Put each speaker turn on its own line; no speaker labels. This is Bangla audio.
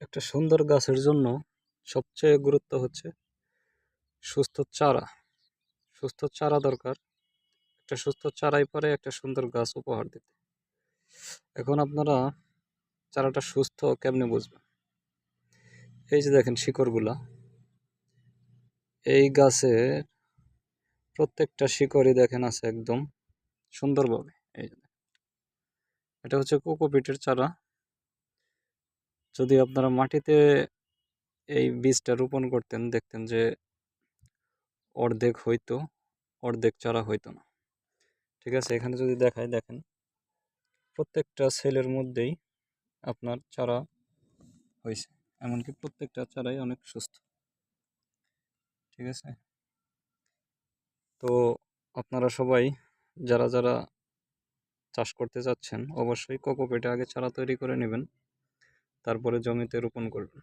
একটা সুন্দর গাছের জন্য সবচেয়ে গুরুত্ব হচ্ছে সুস্থ চারা। সুস্থ চারা দরকার। একটা সুস্থ চারাই পারে একটা সুন্দর গাছ উপহার দিতে। এখন আপনারা চারাটা সুস্থ কেমনে বুঝবেন? এই যে দেখেন শিকড়গুলা। এই গাছে প্রত্যেকটা শিকড়ই দেখেন আছে একদম সুন্দরভাবে। এই এটা হচ্ছে কোকোপিটের চারা। যদি আপনারা মাটিতে এই বীজটা রোপণ করতেন, দেখতেন যে অর্ধেক হইতো, অর্ধেক চারা হইতো না। ঠিক আছে, এখানে যদি দেখায় দেখেন, প্রত্যেকটা সেলের মধ্যেই আপনার চারা হয়েছে এমনকি প্রত্যেকটা চারাই অনেক সুস্থ। ঠিক আছে? তো আপনারা সবাই, যারা যারা চাষ করতে যাচ্ছেন, অবশ্যই কোকোপিটে আগে চারা তৈরি করে নেবেন। তারপরে জমিতে রোপণ করবেন।